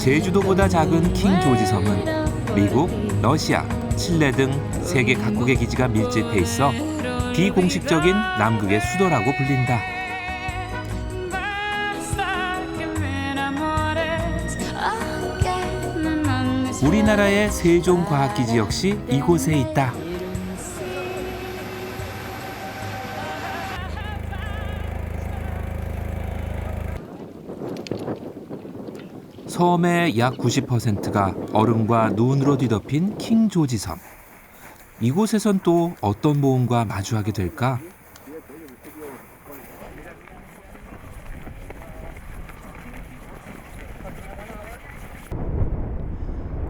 제주도보다 작은 킹 조지 섬은 미국, 러시아, 칠레 등 세계 각국의 기지가 밀집해 있어 비공식적인 남극의 수도라고 불린다. 우리나라의 세종과학기지 역시 이곳에 있다. 섬의 약 90%가 얼음과 눈으로 뒤덮인 킹 조지 섬. 이곳에선 또 어떤 모험과 마주하게 될까?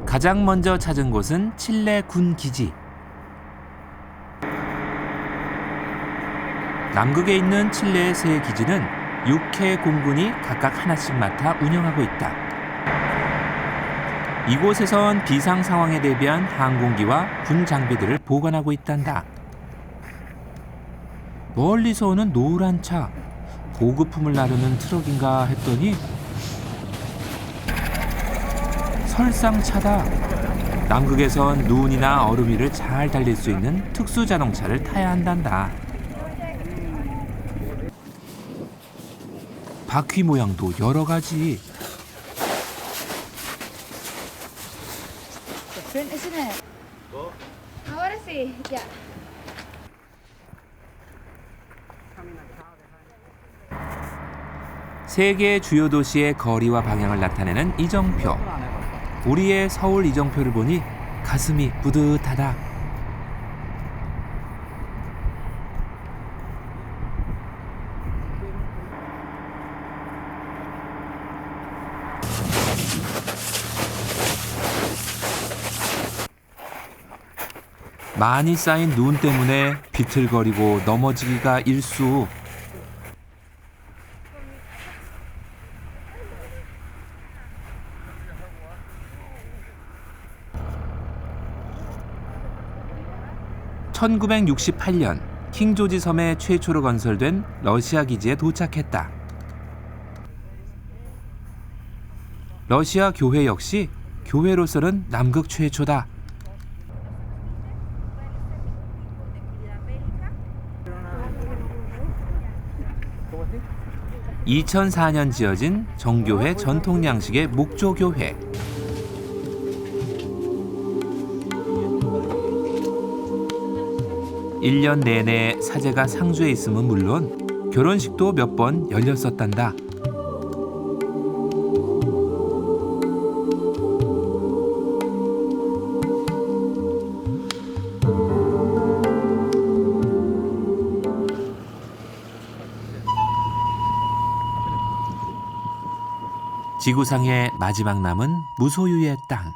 가장 먼저 찾은 곳은 칠레 군 기지. 남극에 있는 칠레의 세 기지는 6회 공군이 각각 하나씩 맡아 운영하고 있다. 이곳에선 비상 상황에 대비한 항공기와 군 장비들을 보관하고 있단다. 멀리서 오는 노란 차, 보급품을 나르는 트럭인가 했더니 설상차다. 남극에선 눈이나 얼음 위를 잘 달릴 수 있는 특수 자동차를 타야 한단다. 바퀴 모양도 여러 가지. Isn't it? Ahora sí, ya. 세계 주요 도시의 거리와 방향을 나타내는 이정표. 우리의 서울 이정표를 보니 가슴이 뿌듯하다. 많이 쌓인 눈 때문에 비틀거리고 넘어지기가 일수. (1968년) 킹조지 섬에 최초로 건설된 러시아 기지에 도착했다. 러시아 교회 역시 교회로서는 남극 최초다. 2004년 지어진 정교회 전통 양식의 목조교회. 일년 내내 사제가 상주에 있음은 물론 결혼식도 몇 번 열렸었단다. 지구상의 마지막 남은 무소유의 땅.